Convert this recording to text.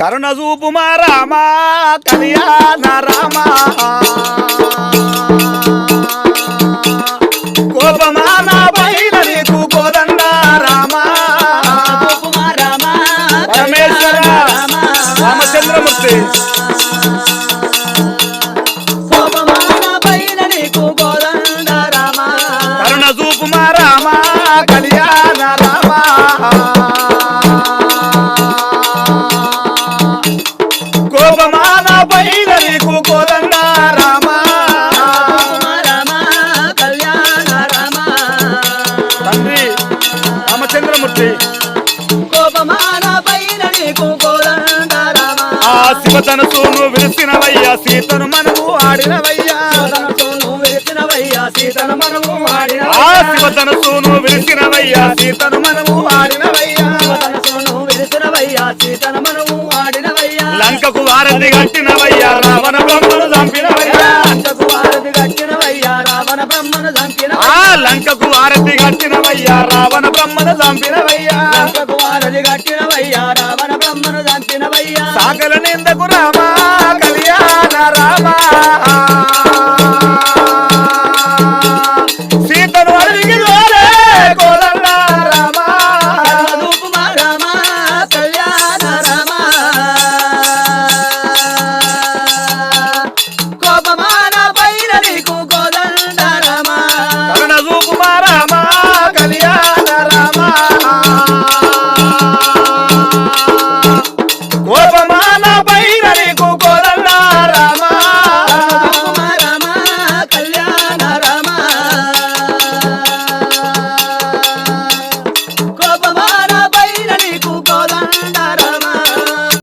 కరుణ చూపుమా రామా కళ్యాణ రామా. కోపమా నా పైన నీకు కోదండ రామా. పరమేశ్వర రామచంద్రమూర్తి. కరుణ చూపుమా రామా. కళ్యాణ పైన నీకు కోదండ రామా తండ్రి రామచంద్రమూర్తి. ఆ శివతనసును విరిసినవయ్యా సీతను మనము ఆడినవయ్యా. సీతను మనము ఆడిన ఆ శివతనసును విరిసినవయ్యా సీతను మనము ఆడినవయ్యా. మనసును విరిసినవయ్యా సీతను హారతి కట్టినవయ్యా రావణ బ్రహ్మను చంపినవయ్యా. లంకకు హారతి కట్టినవయ్యా రావణ బ్రహ్మను చంపిన ఆ లంకకు హారతి కట్టినవయ్యా రావణ బ్రహ్మను చంపినవయ్యా. లంకకు హారతి కట్టినవయ్యా రావణ బ్రహ్మను చంపినవయ్యా. సాకల నిందకు రామా కళ్యాణ రామా. చూకుమా కోపమాన